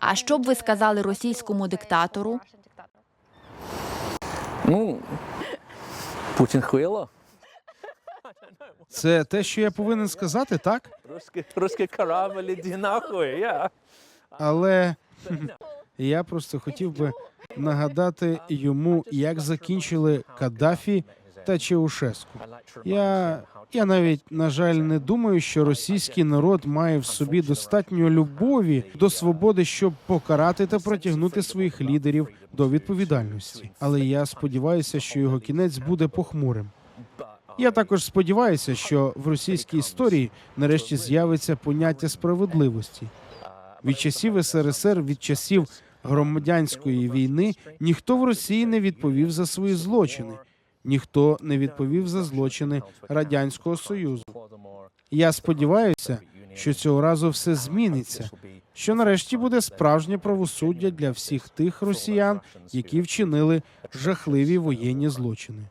А що б ви сказали російському диктатору? Ну, Путін хуйло. Це те, що я повинен сказати, так? Русський, русський корабль, іди нахуй, я. Але я просто хотів би нагадати йому, як закінчили Каддафі та Чеушеску. Я, я навіть на жаль не думаю, що російський народ має в собі достатньо любові до свободи, щоб покарати та притягнути своїх лідерів до відповідальності. Але я сподіваюся, що його кінець буде похмурим. Я також сподіваюся, що в російській історії нарешті з'явиться поняття справедливості. Від часів СРСР, від часів громадянської війни, ніхто в Росії не відповів за свої злочини, ніхто не відповів за злочини радянського союзу. Я сподіваюся, що цього разу все зміниться. Що нарешті буде справжнє правосуддя для всіх тих росіян, які вчинили жахливі воєнні злочини.